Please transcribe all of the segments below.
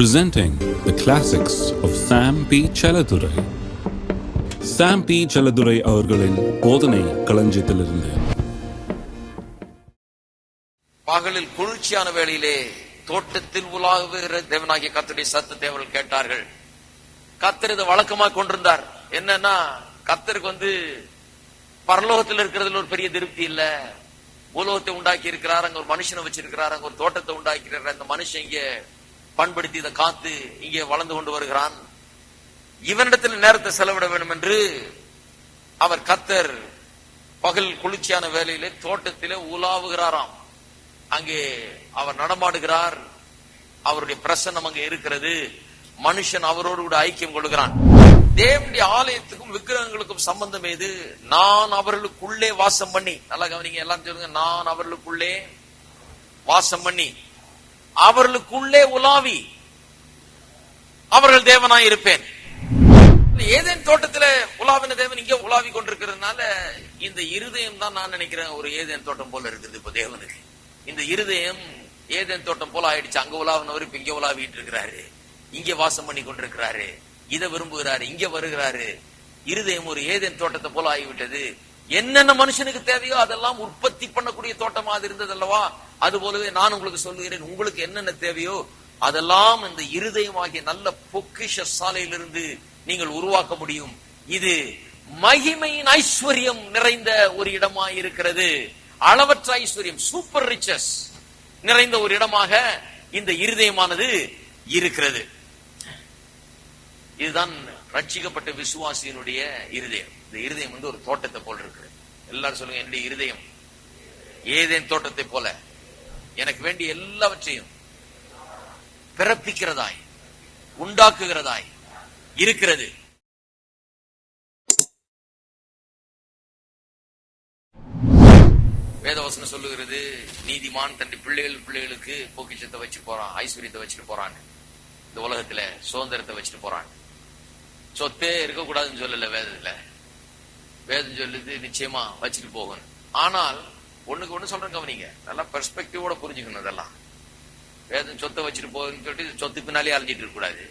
presenting the classics of Sam P. Chaladurai. Sam P Chelladurai அவர்களின் போதனை களஞ்சியத்திலிருந்து. பகலில் குளிர்ச்சியான வேளையிலே தோட்டத்தில் உலாவுகிற தேவனாகிய கத்தருடைய சத்தத்தை அவர்கள் கேட்டார்கள். கத்தர் இதை வழக்கமாக கொண்டிருந்தார். என்னன்னா கத்தருக்கு வந்து பரலோகத்தில் இருக்கிறதுல ஒரு பெரிய திருப்தி இல்ல. உலோகத்தை உண்டாக்கி இருக்கிறார் அங்க ஒரு மனுஷனை வச்சிருக்கிறார் அங்க ஒரு தோட்டத்தை உண்டாக்கி அந்த மனுஷன் இங்க பண்படுத்தி இதை காத்து இங்கே வளர்ந்து கொண்டு வருகிறான். இவனிடத்தில் நேரத்தை செலவிட வேண்டும் என்று அவர் கத்தர் பகல் குளிர்ச்சியான வேலையிலே தோட்டத்திலே உலாவுகிறாராம் அங்கே அவர் நடமாடுகிறார். அவருடைய பிரசன்னம் அங்கே இருக்கிறது. மனுஷன் அவரோடு கூட ஐக்கியம் கொள்கிறான். தேவனுடைய ஆலயத்துக்கும் விக்கிரகங்களுக்கும் சம்பந்தம் ஏது நான் அவர்களுக்குள்ளே வாசம் பண்ணி. நல்லா கவனிங்க எல்லாம் சொல்லுங்க நான் அவர்களுக்குள்ளே வாசம் பண்ணி. அவர்களுக்குள்ளே உலாவி அவர்கள் தேவனாய் இருப்பேன். ஏதேன் தோட்டத்துல உலாவின தேவன் இங்க உலாவி கொண்டிருக்கிறதுனால இந்த இருதயம் தான் நான் நினைக்கிறேன் ஒரு ஏதேன் தோட்டம் போல இருக்குது இப்ப தேவனுக்கு. இந்த இருதயம் ஏதேன் தோட்டம் போல ஆயிடுச்சு. அங்க உலாவினவர் இப்ப இங்க உலாவிட்டு இருக்கிறாரு. இங்க வாசம் பண்ணி கொண்டிருக்கிறாரு. இதை விரும்புகிறாரு. இங்க வருகிறாரு. இருதயம் ஒரு ஏதேன் தோட்டத்தை போல ஆகிவிட்டது. என்னென்ன மனுஷனுக்கு தேவையோ அதெல்லாம் உற்பத்தி பண்ணக்கூடிய தோட்டமா அது இருந்தது அல்லவா? அது போலவே நான் உங்களுக்கு சொல்லுகிறேன் உங்களுக்கு என்னென்ன தேவையோ அதெல்லாம் இந்த இருதயமாகிய நல்ல பொக்கிஷ சாலையிலிருந்து நீங்கள் உருவாக்க முடியும். இது மகிமையின் ஐஸ்வர்யம் நிறைந்த ஒரு இடமா இருக்கிறது அளவற்ற ஐஸ்வர்யம் சூப்பர் ரிச்சஸ் நிறைந்த ஒரு இடமாக இந்த இருதயமானது இருக்கிறது. இதுதான் ரட்சிக்கப்பட்ட விசுவாசியினுடைய இருதயம். இந்த இருதயம் வந்து ஒரு தோட்டத்தை போல இருக்கு எல்லாரும் சொல்லுங்க என்னுடைய இருதயம்? ஏதேன் தோட்டத்தை போல. எனக்கு வேண்டிய எல்லாவற்றையும் பிறப்பிக்கிறதாய் உண்டாக்குகிறதாய் இருக்கிறது. வேதவசனம் சொல்லுகிறது நீதிமான் தன் பிள்ளைகள் பிள்ளைகளுக்கு பொக்கிஷத்தை வச்சு போறான் ஐஸ்வர்யத்தை வச்சுட்டு போறான். இந்த உலகத்துல சுதந்திரத்தை வச்சுட்டு போறான். சொத்தே இருக்கக்கூடாதுன்னு சொல்லல வேதத்துல. வேதம் சொல்லுது நிச்சயமா வச்சுட்டு போகணும். ஆனால் ஒண்ணுக்கு ஒண்ணு சொல்றேன் கவனிங்க. நல்லா பெர்ஸ்பெக்டிவோட புரிஞ்சுக்கணும் இதெல்லாம். வேதம் சொத்தை வச்சுட்டு போகுதுன்னு சொல்லிட்டு சொத்து பின்னாலே அலைஞ்சிட்டு இருக்கக்கூடாது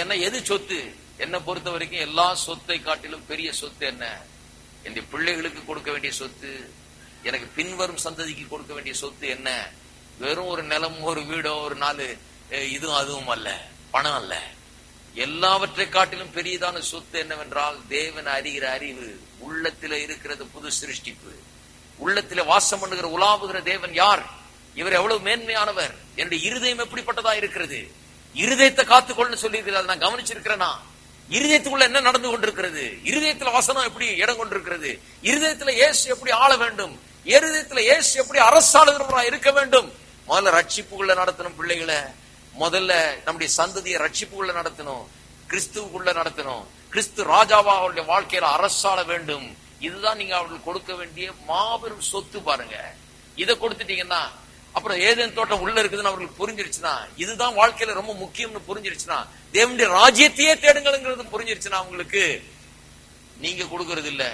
ஏன்னா எது சொத்து? என்ன பொறுத்த வரைக்கும் எல்லா சொத்தை காட்டிலும் பெரிய சொத்து என்ன? என் பிள்ளைகளுக்கு கொடுக்க வேண்டிய சொத்து எனக்கு பின்வரும் சந்ததிக்கு கொடுக்க வேண்டிய சொத்து என்ன? வெறும் ஒரு நிலம் ஒரு வீடோ ஒரு நாலு இதுவும் அதுவும் அல்ல. பணம் அல்ல. எல்லாவற்றை காட்டிலும் பெரியதான சொத்து என்னவென்றால் தேவன் அறிகிற அறிவு உள்ளத்தில இருக்கிறது புது சிருஷ்டிப்பு. உள்ளத்தில வாசம் பண்ணுகிற உலாவுகிற தேவன் யார்? இவர் எவ்வளவு மேன்மையானவர்? என்னுடைய இருதயம் எப்படிப்பட்டதா இருக்கிறது? இருதயத்தை காத்துக்கொள்னு சொல்லி நான் கவனிச்சிருக்கிறேனா? இருதயத்துக்குள்ள என்ன நடந்து கொண்டிருக்கிறது? இருதயத்துல வசனம் எப்படி இடம் கொண்டிருக்கிறது? இருதயத்துல ஏசு எப்படி ஆள வேண்டும்? இருதயத்துல ஏசு எப்படி அரசாளுகிறவரா இருக்க வேண்டும்? முதல்ல ரட்சிப்புக்குள்ள நடத்தணும் பிள்ளைகளை. முதல்ல நம்முடைய சந்ததியை ரட்சிப்புக்குள்ள நடத்தணும். கிறிஸ்துவுக்குள்ள நடத்தணும். கிறிஸ்து ராஜாவா அவருடைய வாழ்க்கையில அரசாள வேண்டும். இதுதான் நீங்க அவர்களுக்கு கொடுக்க வேண்டிய மாபெரும் சொத்து பாருங்க. இதை கொடுத்துட்டீங்கன்னா அப்புறம் ஏதேன் தோட்டம் உள்ள இருக்குதுன்னு அவர்களுக்கு புரிஞ்சிருச்சுன்னா இதுதான் வாழ்க்கையில ரொம்ப முக்கியம்னு புரிஞ்சிருச்சுன்னா தேவனுடைய ராஜ்யத்தையே தேடுங்கள்ங்கிறது புரிஞ்சிருச்சுன்னா அவங்களுக்கு நீங்க கொடுக்கறது இல்ல.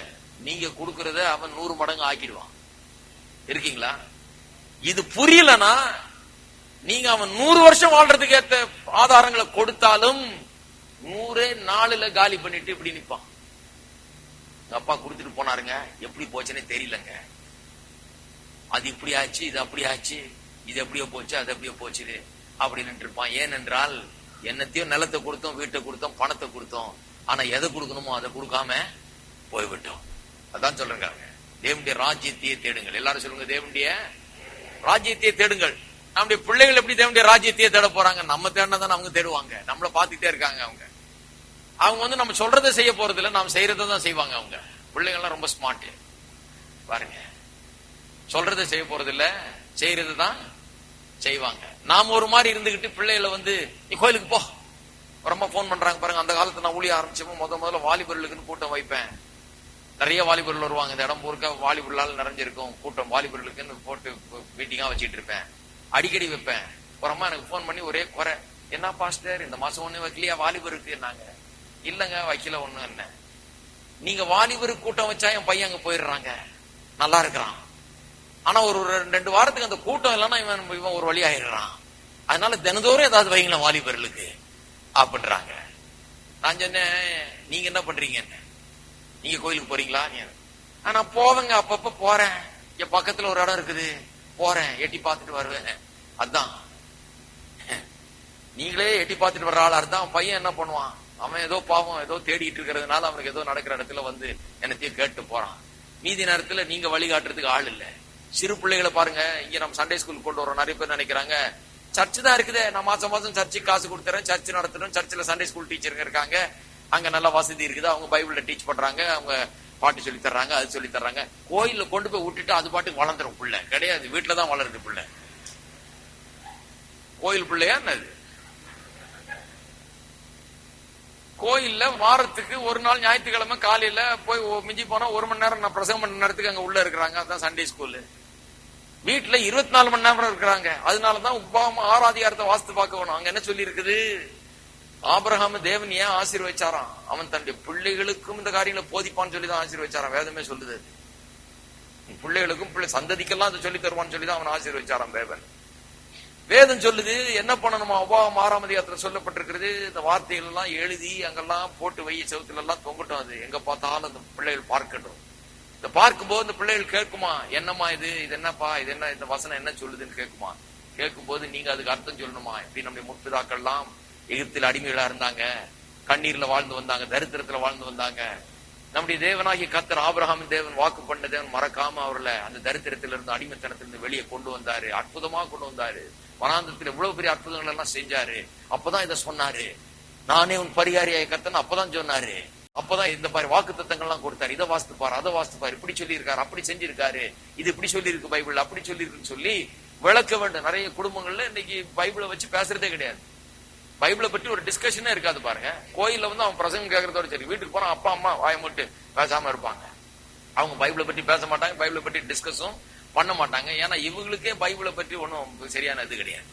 நீங்க கொடுக்கறத அவன் நூறு மடங்கு ஆக்கிடுவான். இருக்கீங்களா? இது புரியலனா நீங்க அவன் நூறு வருஷம் வாழ்றதுக்கு ஏத்த ஆதாரங்களை கொடுத்தாலும் நூறே நாலுல காலி பண்ணிட்டு இப்படி நிப்பான். அப்பா கொடுத்துட்டு போனாருங்க. எப்படி போச்சுன்னே தெரியலங்க. அது இப்படி ஆச்சு இது அப்படி ஆச்சு இது எப்படியோ போச்சு அது எப்படியோ போச்சு அப்படின்னு இருப்பான் ஏனென்றால் என்னத்தையும் நிலத்தை கொடுத்தோம் வீட்டை கொடுத்தோம் பணத்தை கொடுத்தோம். ஆனா எதை கொடுக்கணுமோ அதை கொடுக்காம போய்விட்டோம். அதான் சொல்றாங்க தேவனுடைய ராஜ்யத்தையே தேடுங்கள். எல்லாரும் சொல்லுங்க தேவனுடைய ராஜ்யத்தையே தேடுங்கள். நம்முடைய பிள்ளைகள் எப்படி தேவனுடைய ராஜ்யத்தையே தேட போறாங்க? நம்ம தேடினதான் அவங்க தேடுவாங்க. நம்மள பாத்துட்டே இருக்காங்க அவங்க. அவங்க வந்து நம்ம சொல்றதை செய்ய போறது இல்லை நாம் செய்யறதை தான் செய்வாங்க அவங்க. பிள்ளைங்கள்லாம் ரொம்ப ஸ்மார்ட் பாருங்க. சொல்றதை செய்ய போறது இல்லை செய்யறது தான் செய்வாங்க. நாம் ஒரு மாதிரி இருந்துகிட்டு பிள்ளைகளை வந்து நீ கோயிலுக்கு போ. ரொம்ப போன் பண்றாங்க பாருங்க. அந்த காலத்துல நான் ஊழிய ஆரம்பிச்சப்போ முத முதல்ல வாலிபர்களுக்குன்னு கூட்டம் வைப்பேன். நிறைய வாலிபர்கள் வருவாங்க. இந்த இடம் முழுக்க வாலிபர்களால் நிறைஞ்சிருக்கும். கூட்டம் வாலிபர்களுக்குன்னு போட்டு மீட்டிங்காக வச்சுட்டு இருப்பேன். அடிக்கடி வைப்பேன். அப்புறமா எனக்கு போன் பண்ணி ஒரே குறை. என்ன பாஸ்டர் இந்த மாசம் ஒண்ணு வைக்கலையா? வாலிபருக்கு நாங்க இல்லங்க வைக்கல ஒண்ணும் என்ன நீங்க வாலிபருக்கு கூட்டம் வச்சா என் பையன் அங்க போயிடுறாங்க. நல்லா இருக்கிறான். ஆனா ஒரு ரெண்டு- ரெண்டு வாரத்துக்கு அந்த கூட்டம் இல்லைன்னா இவன் இவன் ஒரு வழி ஆயிடுறான். அதனால தினந்தோறும் ஏதாவது வைங்களேன் வாலிபர்களுக்கு அப்படின்றாங்க. நான் சொன்னேன் நீங்க என்ன பண்றீங்க நீங்க கோயிலுக்கு போறீங்களா? நீ நான் போவேங்க அப்பப்ப போறேன். என் பக்கத்துல ஒரு இடம் இருக்குது. போறேன். எட்டி பார்த்துட்டு வருவேன். அதான். நீங்களே எட்டி பார்த்துட்டு வர்ற ஆளா இருந்தா பையன் என்ன பண்ணுவான்? அவன் ஏதோ பாவம் ஏதோ தேடிட்டு இருக்கிறதுனால அவனுக்கு ஏதோ நடக்கிற இடத்துல வந்து என்னத்தையும் கேட்டு போறான். மீதி நேரத்துல நீங்க வழிகாட்டுறதுக்கு ஆள் இல்ல. சிறு பிள்ளைகளை பாருங்க. இங்க நம்ம சண்டே ஸ்கூல் கொண்டு வரோம் நிறைய பேர் நினைக்கிறாங்க சர்ச் தான் இருக்குதே. நான் மாசம் மாசம் சர்ச்சுக்கு காசு கொடுத்துறேன். சர்ச் நடத்துறேன் சர்ச்சில் சண்டே ஸ்கூல் டீச்சருங்க இருக்காங்க. அங்க நல்ல வசதி இருக்குது. அவங்க பைபிள்ல டீச் பண்றாங்க. அவங்க பாட்டு சொல்லி தர்றாங்க. அது சொல்லி தர்றாங்க. கோயில்ல கொண்டு போய் விட்டுட்டு அது பாட்டுக்கு வளர்ந்துரும் பிள்ளை. கிடையாது. வீட்டுல தான் வளருது பிள்ளை. கோயில் பிள்ளையா என்னது? கோயில்ல வாரத்துக்கு ஒரு நாள் ஞாயிற்றுக்கிழமை காலையில போய் மிஞ்சி போனா ஒரு மணி நேரம் நான் பிரசங்கம் பண்ண நேரத்துக்கு அங்க உள்ள இருக்கிறாங்க. அதான் சண்டே ஸ்கூல் வீட்டுல இருபத்தி நாலு மணி நேரம் இருக்கிறாங்க. அதனாலதான் உபாம ஆராதிகாரத்தை வாஸ்து பார்க்க வேணும் அங்க என்ன சொல்லி இருக்குது ஆபிரகாம தேவன் ஏன் ஆசீர்வச்சாராம்? அவன் தன்னுடைய பிள்ளைகளுக்கும் இந்த காரியங்களை போதிப்பான்னு சொல்லி தான் ஆசீர்வச்சாராம். வேதமே சொல்லுது. உன் பிள்ளைகளுக்கும் பிள்ளை சந்ததிக்கெல்லாம் அதை சொல்லி தருவான்னு சொல்லி தான் அவன் ஆசீர்வச்சாராம் தேவன். வேதம் சொல்லுது என்ன பண்ணணுமா? உபாகம் ஆறாம் அதிகாரத்துல சொல்லப்பட்டிருக்கிறது. இந்த வார்த்தைகள் எல்லாம் எழுதி அங்கெல்லாம் போட்டு வைய செவுத்துல எல்லாம் தொங்கட்டும் அது. எங்க பார்த்தாலும் அந்த பிள்ளைகள் பார்க்கட்டும். இந்த பார்க்கும்போது இந்த பிள்ளைகள் கேட்குமா? என்னம்மா இது? இது என்னப்பா? இது என்ன? இந்த வசனம் என்ன சொல்லுதுன்னு கேட்குமா? கேட்கும்போது நீங்க அதுக்கு அர்த்தம் சொல்லணுமா? இப்படி நம்முடைய முற்பிதாக்கள்லாம் எகிப்தில் அடிமைகளா இருந்தாங்க. கண்ணீர்ல வாழ்ந்து வந்தாங்க தரித்திரத்துல வாழ்ந்து வந்தாங்க. நம்முடைய தேவனாகிய கத்தர் ஆபிரஹாம் தேவன் வாக்கு பண்ண தேவன் மறக்காம அவர்ல அந்த தரித்திரத்திலிருந்து அடிமைத்தனத்திலிருந்து வெளியே கொண்டு வந்தாரு. அற்புதமா கொண்டு வந்தாரு. வனாந்தத்தில் இவ்வளவு பெரிய அற்புதங்கள் எல்லாம் செஞ்சாரு. அப்பதான் இதை சொன்னாரு. நானே உன் பரிகாரியாய கத்தன் அப்பதான் சொன்னாரு. அப்பதான் இந்த மாதிரி வாக்கு தத்தங்கள்லாம் கொடுத்தாரு. இதை வாசித்துப்பாரு அதை வாசித்துப்பாரு. இப்படி சொல்லியிருக்காரு அப்படி செஞ்சிருக்காரு. இது இப்படி சொல்லியிருக்கு பைபிள் அப்படி சொல்லியிருக்குன்னு சொல்லி விளக்க வேண்டும். நிறைய குடும்பங்கள்ல இன்னைக்கு பைபிளை வச்சு பேசுறதே கிடையாது. பைபிளை பற்றி ஒரு டிஸ்கஷனே இருக்காது பாருங்க. கோயில்ல வந்து அவன் பிரசங்கம் கேட்கறதோட சரி வீட்டுக்கு போறான் அப்பா அம்மா வாய மட்டும் பேசாம இருப்பாங்க. அவங்க பைபிளை பற்றி பேச மாட்டாங்க. பைபிளை பற்றி டிஸ்கஸும் பண்ண மாட்டாங்க. ஏன்னா இவங்களுக்கே பைபிளை பற்றி ஒன்றும் சரியான இது கிடையாது.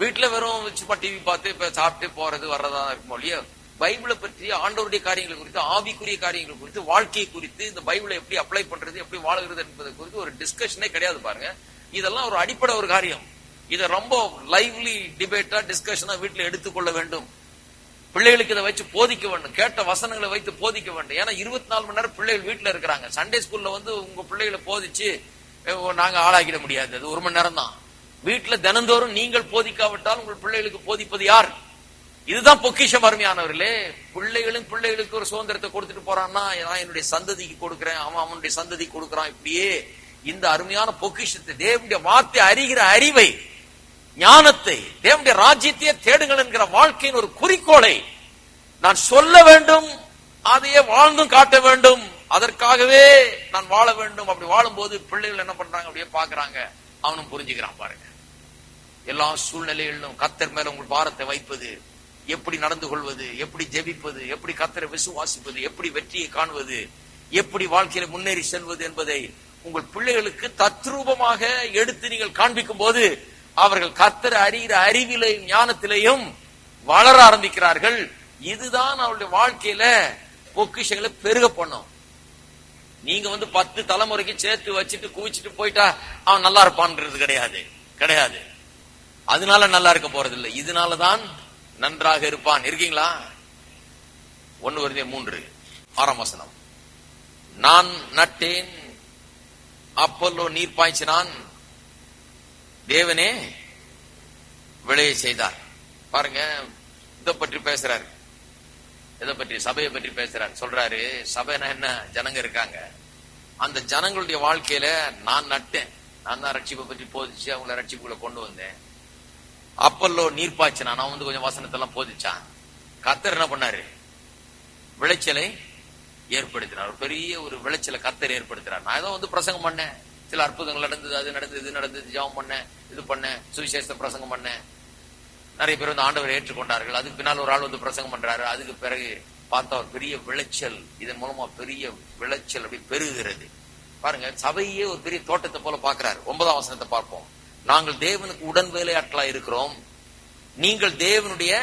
வீட்டுல வெறும் சும்மா டிவி பார்த்து இப்போ சாப்பிட்டு போறது வர்றதா இருக்கும் இல்லையா பைபிளை பற்றி ஆண்டவருடைய காரியங்களை குறித்து ஆவிக்குரிய காரியங்கள் குறித்து வாழ்க்கையை குறித்து இந்த பைபிளை எப்படி அப்ளை பண்றது எப்படி வாழுகிறது என்பது குறித்து ஒரு டிஸ்கஷனே கிடையாது பாருங்க. இதெல்லாம் ஒரு அடிப்படை ஒரு காரியம். இதை ரொம்ப லைவ்லி டிபேட்டா டிஸ்கஷனா வீட்டுல எடுத்துக்கொள்ள வேண்டும். பிள்ளைகளுக்கு இதை வச்சு போதிக்க வேண்டும். கேட்ட வசனங்களை வைத்து போதிக்க வேண்டும். ஏன்னா இருபத்தி நாலு மணி நேரம் பிள்ளைகள் வீட்டில் இருக்கிறாங்க. சண்டே ஸ்கூல்ல வந்து உங்க பிள்ளைகளை போதிச்சு அஹ், நாங்க ஆளாக்கிட முடியாது. அது ஒரு மணி நேரம் தான் வீட்டுல தினந்தோறும் நீங்கள் போதிக்காவிட்டால் உங்கள் பிள்ளைகளுக்கு போதிப்பது யார்? இதுதான் பொக்கிஷம் அருமையானவர்களே. பிள்ளைகளும் பிள்ளைகளுக்கு ஒரு சுதந்திரத்தை கொடுத்துட்டு போறான்னா நான் என்னுடைய சந்ததிக்கு கொடுக்கிறேன் அவன் அவனுடைய சந்ததி கொடுக்கறான் இப்படியே இந்த அருமையான பொக்கிஷத்தை தேவனுடைய வார்த்தை அறிகிற அறிவை ஞானத்தை தேவனுடைய ராஜ்யத்தையே தேடுங்கள் என்கிற வாழ்க்கையின் ஒரு குறிக்கோளை நான் சொல்ல வேண்டும் அதையே வாழ்ந்தும் காட்ட வேண்டும். அதற்காகவே நான் வாழ வேண்டும். அப்படி வாழும்போது பிள்ளைகள் என்ன பண்றாங்க? அப்படியே பாக்குறாங்க அவனும் புரிஞ்சுக்கிறான் பாருங்க. எல்லா சூழ்நிலைகளிலும் கத்தர் மேல உங்கள் பாரத்தை வைப்பது எப்படி நடந்து கொள்வது எப்படி ஜெபிப்பது எப்படி கத்தரை விசுவாசிப்பது எப்படி வெற்றியை காணுவது எப்படி வாழ்க்கையில முன்னேறி செல்வது என்பதை உங்கள் பிள்ளைகளுக்கு தத்ரூபமாக எடுத்து நீங்கள் காண்பிக்கும் போது அவர்கள் கத்தரை அறிகிற அறிவிலையும் ஞானத்திலையும் வளர ஆரம்பிக்கிறார்கள். இதுதான் அவருடைய வாழ்க்கையில பொக்கிஷங்களை பெருக பண்ணும். நீங்க வந்து பத்து தலைமுறைக்கு சேர்த்து வச்சுட்டு குவிச்சிட்டு போயிட்டா அவன் நல்லா இருப்பான்றது கிடையாது. கிடையாது. அதனால நல்லா இருக்க போறது இல்லை இதனாலதான் நன்றாக இருப்பான். இருக்கீங்களா? ஒன்னு வருதே மூன்று. ஆறாம் வசனம். நான் நட்டேன் அப்பல்லோ நீர் பாய்ச்சினான். தேவனே விளைய செய்தார். பாருங்க இதை பற்றி பேசுறாரு. இதை பற்றி சபையை பற்றி பேசுறாரு. சொல்றாரு சபைனா என்ன? ஜனங்க இருக்காங்க. அந்த ஜனங்களுடைய வாழ்க்கையில நான் நட்டேன். நான் தான் ரட்சிப்பை பற்றி போதிச்சு அவங்கள ரட்சிப்புக்குள்ள கொண்டு வந்தேன். அப்பல்லோ நீர் பாய்ச்சினா நான் வந்து கொஞ்சம் வசனத்தெல்லாம் போதிச்சான். கத்தர் என்ன பண்ணாரு? விளைச்சலை ஏற்படுத்தினார். பெரிய ஒரு விளைச்சலை கத்தர் ஏற்படுத்தினார் நான் ஏதோ வந்து பிரசங்கம் பண்ணேன். சில அற்புதங்கள் நடந்தது அது நடந்தது இது நடந்தது ஜெபம் பண்ணேன் இது பண்ணேன் சுவிசேஷ பிரசங்கம் பண்ணேன். நிறைய பேர் வந்து ஆண்டவர் ஏற்றுக்கொண்டார்கள். அதுக்கு பின்னால் ஒரு ஆள் வந்து பிரசங்கம் பண்றாரு. அதுக்கு பிறகு பார்த்தா ஒரு பெரிய விளைச்சல். இதன் மூலமா பெரிய விளைச்சல் அப்படி பெருகிறது. பாருங்க சபையே ஒரு பெரிய தோட்டத்தை போல பாக்குறாரு ஒன்பதாம் வசனத்தை பார்ப்போம். நாங்கள் தேவனுக்கு உடன் வேலையாட்களா இருக்கிறோம். நீங்கள் தேவனுடைய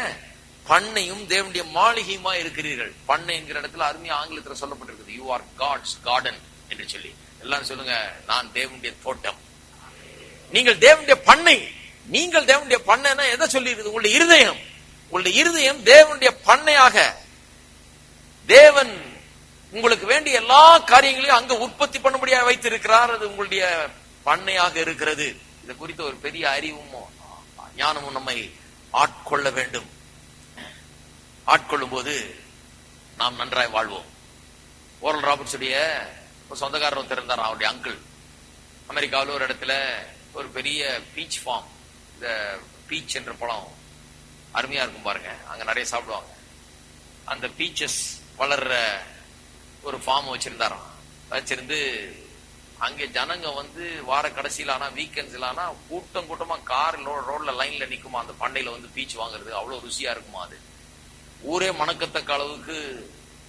பண்ணையும் தேவனுடைய மாளிகையுமா இருக்கிறீர்கள். பண்ணை என்கிற இடத்துல அருமையா ஆங்கிலத்துல சொல்லப்பட்டிருக்குது. யூ ஆர் காட்ஸ் கார்டன் என்று சொல்லி. எல்லாரும் சொல்லுங்க நான் தேவனுடைய தோட்டம். நீங்கள் தேவனுடைய பண்ணை நீங்கள் தேவனுடைய பண்ணைன்னா எதை சொல்லி இருக்குது உங்களுடைய இருதயம். உங்களுடைய இருதயம் தேவனுடைய பண்ணையாக. தேவன் உங்களுக்கு வேண்டிய எல்லா காரியங்களையும் அங்க உற்பத்தி பண்ணும்படியாக வைத்திருக்கிறார். அது உங்களுடைய பண்ணையாக இருக்கிறது. இது குறித்த ஒரு பெரிய அறிவும் ஞானமும் நம்மை ஆட்கொள்ள வேண்டும். ஆட்கொள்ளும் போது நாம் நன்றாய் வாழ்வோம். ஓரல் ராபர்ட்ஸுடைய ஒரு சொந்தக்காரர் ஒருத்தர் இருந்தார் அவருடைய அங்கிள் அமெரிக்காவில் ஒரு இடத்துல ஒரு பெரிய பீச் ஃபார்ம் இந்த பீச் என்ற பழம் அருமையா இருக்கும் பாருங்க. அங்க நிறைய சாப்பிடுவாங்க. அந்த பீச்சஸ் வளர்ற ஒரு ஃபார்ம் வச்சிருந்தாராம். வச்சிருந்து அங்கே ஜனங்க வந்து வார கடைசியில ஆனா வீக்கெண்ட்ஸ்ல ஆனா கூட்டம் கூட்டமா கார் ரோட்ல லைன்ல நிக்குமா அந்த பண்டையில வந்து பீச் வாங்குறது. அவ்வளவு ருசியா இருக்குமா அது. ஊரே மணக்கத்தக்க அளவுக்கு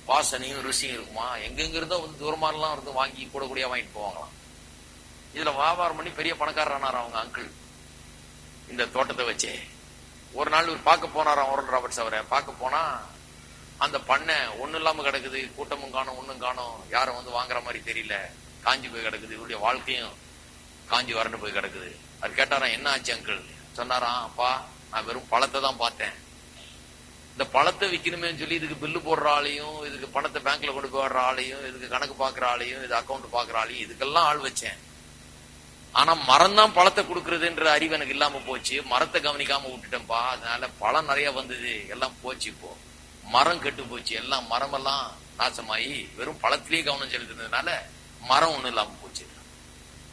வாசனையும் ருசியும் இருக்குமா? எங்கெங்க இருந்தோ வந்து தூரமா இருந்து வாங்கி கூட கூடிய வாங்கிட்டு போவாங்களாம். இதுல வியாபாரம் பண்ணி பெரிய பணக்காரர் ஆனார் அவங்க அங்கிள் இந்த தோட்டத்தை வச்சே. ஒரு நாள் இவர் பார்க்க போனாராம் ஓரல் ராபர்ட்ஸ் அவரை? பார்க்க போனா அந்த பண்ணை ஒன்றும் இல்லாம கிடக்குது. கூட்டமும் காணும் ஒன்றும் காணும். யாரும் வந்து வாங்குற மாதிரி தெரியல. காஞ்சி போய் கிடக்குது. இவருடைய வாழ்க்கையும் காஞ்சி வறண்டு போய் கிடக்குது. அவர் கேட்டாராம் என்ன ஆச்சு அங்கிள் சொன்னாராம் அப்பா நான் வெறும் பழத்தை தான் பார்த்தேன். இந்த பழத்தை விற்கணுமே சொல்லி இதுக்கு பில்லு போடுற ஆளையும் இதுக்கு பணத்தை பேங்க்ல கொண்டு போடுற ஆளையும் இதுக்கு கணக்கு பாக்குற ஆளையும் இது அக்கௌண்ட் பாக்குற ஆளையும் இதுக்கெல்லாம் ஆள் வச்சேன். ஆனா மரம் தான் பழத்தை கொடுக்கறதுன்ற அறிவு எனக்கு இல்லாம போச்சு. மரத்தை கவனிக்காம விட்டுட்டேன்ப்பா அதனால பழம் நிறைய வந்தது. எல்லாம் போச்சு இப்போ. மரம் கெட்டு போச்சு. எல்லாம் மரமெல்லாம் நாசமாயி வெறும் பழத்திலேயே கவனம் செலுத்தினதுனால மரம் ஒண்ணும் இல்லாம போச்சு.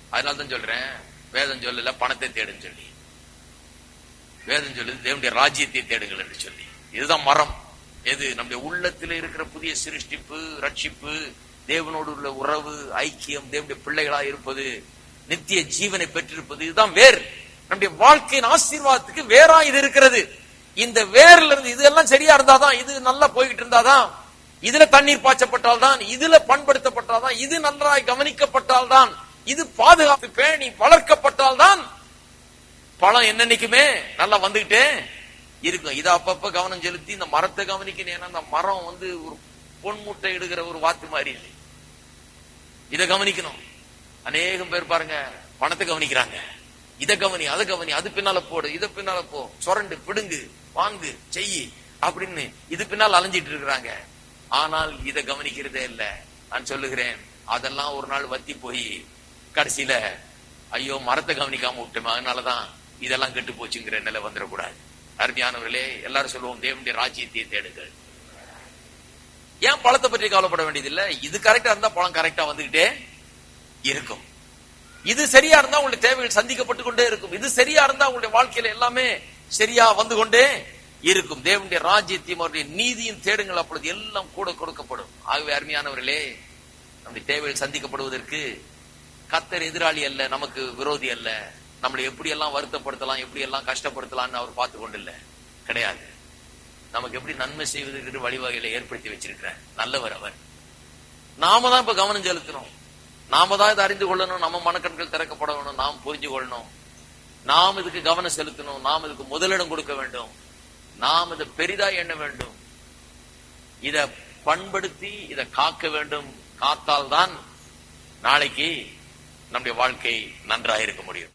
அதனால தான் சொல்றேன். வேதம் சொல்லல பணத்தை தேடுன்னு சொல்லி. வேதம் சொல்லுது தேவனுடைய ராஜ்யத்தை தேடுங்கள் என்று சொல்லி. இதுதான் மரம். எது? நம்முடைய உள்ளத்தில் இருக்கிற புதிய சிருஷ்டிப்பு ரட்சிப்பு தேவனோடு உள்ள உறவு ஐக்கியம் தேவனுடைய பிள்ளைகளா இருப்பது. நித்திய ஜீவனை பெற்றிருப்பது இதுதான் வேர். நம்முடைய வாழ்க்கையின் ஆசீர்வாதத்துக்கு வேறா இது இருக்கிறது. இந்த வேர்ல இருந்து இதெல்லாம் சரியா இருந்தாதான் இது நல்லா போய்கிட்டு இருந்தாதான் இதுல தண்ணீர் பாய்ச்சப்பட்டால்தான் இதுல பண்படுத்தப்பட்டால்தான் இது நன்றாய் கவனிக்கப்பட்டால்தான் இது பாதுகாப்பு பேணி வளர்க்கப்பட்டால்தான் பழம் என்னன்னைக்குமே நல்லா வந்துகிட்டே இருக்கும். இதை அப்பப்ப கவனம் செலுத்தி இந்த மரத்தை கவனிக்கணும் ஏன்னா அந்த மரம் வந்து ஒரு பொன்முட்டை இடுகிற ஒரு வாத்து மாதிரி இல்லை. இத கவனிக்கணும். அநேகம் பேர் பாருங்க பணத்தை கவனிக்கிறாங்க. இத கவனி அதை கவனி அது பின்னால போடு இதை பின்னால போ சொரண்டு பிடுங்கு வாங்கு செய்யி அப்படின்னு இது பின்னால் அலைஞ்சிட்டு இருக்கிறாங்க. ஆனால் இதை கவனிக்கிறதே இல்ல. நான் சொல்லுகிறேன் அதெல்லாம் ஒரு நாள் வத்தி போய் கடைசியில ஐயோ மரத்தை கவனிக்காம விட்டோமே அதனாலதான் இதெல்லாம் கெட்டு போச்சுங்கிற நிலை வந்துடக்கூடாது. அருமையானவர்களே எல்லாரும் சொல்லுவோம் தேவனுடைய ராஜ்யத்தை தேடுங்கள். ஏன் பழத்தை பற்றி கவலைப்பட வேண்டியதில்லை? இது கரெக்டா இருந்தா பழம் கரெக்டா வந்துகிட்டே இருக்கும். இது சரியா இருந்தா உங்களுடைய தேவைகள் சந்திக்கப்பட்டு கொண்டே இருக்கும். இது சரியா இருந்தா உங்களுடைய வாழ்க்கையில எல்லாமே சரியா வந்து கொண்டே இருக்கும். தேவனுடைய ராஜ்யத்தையும் அவருடைய நீதியும் தேடுங்கள் அப்பொழுது எல்லாம் கூட கொடுக்கப்படும். ஆகவே அருமையானவர்களே நம்முடைய தேவைகள் சந்திக்கப்படுவதற்கு கத்தர் எதிராளி அல்ல நமக்கு விரோதி அல்ல. நம்மளை எப்படி எல்லாம் வருத்தப்படுத்தலாம் எப்படி எல்லாம் கஷ்டப்படுத்தலாம்னு அவர் பார்த்து கொண்டில்ல. கிடையாது. நமக்கு எப்படி நன்மை செய்வதற்கு வழிவகைகளை ஏற்படுத்தி வச்சிருக்கிறார். நல்லவர் அவர். நாம தான் இப்ப கவனம் செலுத்தணும் நாம தான் இதை அறிந்து கொள்ளணும் நம்ம மனக்கண்கள் திறக்கப்பட வேணும் நாம் புரிஞ்சு கொள்ளணும். நாம் இதுக்கு கவனம் செலுத்தணும் நாம் இதுக்கு முதலிடம் கொடுக்க வேண்டும். நாம் இதை பெரிதா எண்ண வேண்டும். இத பண்படுத்தி இதை காக்க வேண்டும். காத்தால் தான் நாளைக்கு நம்முடைய வாழ்க்கை நன்றாக இருக்க முடியும்.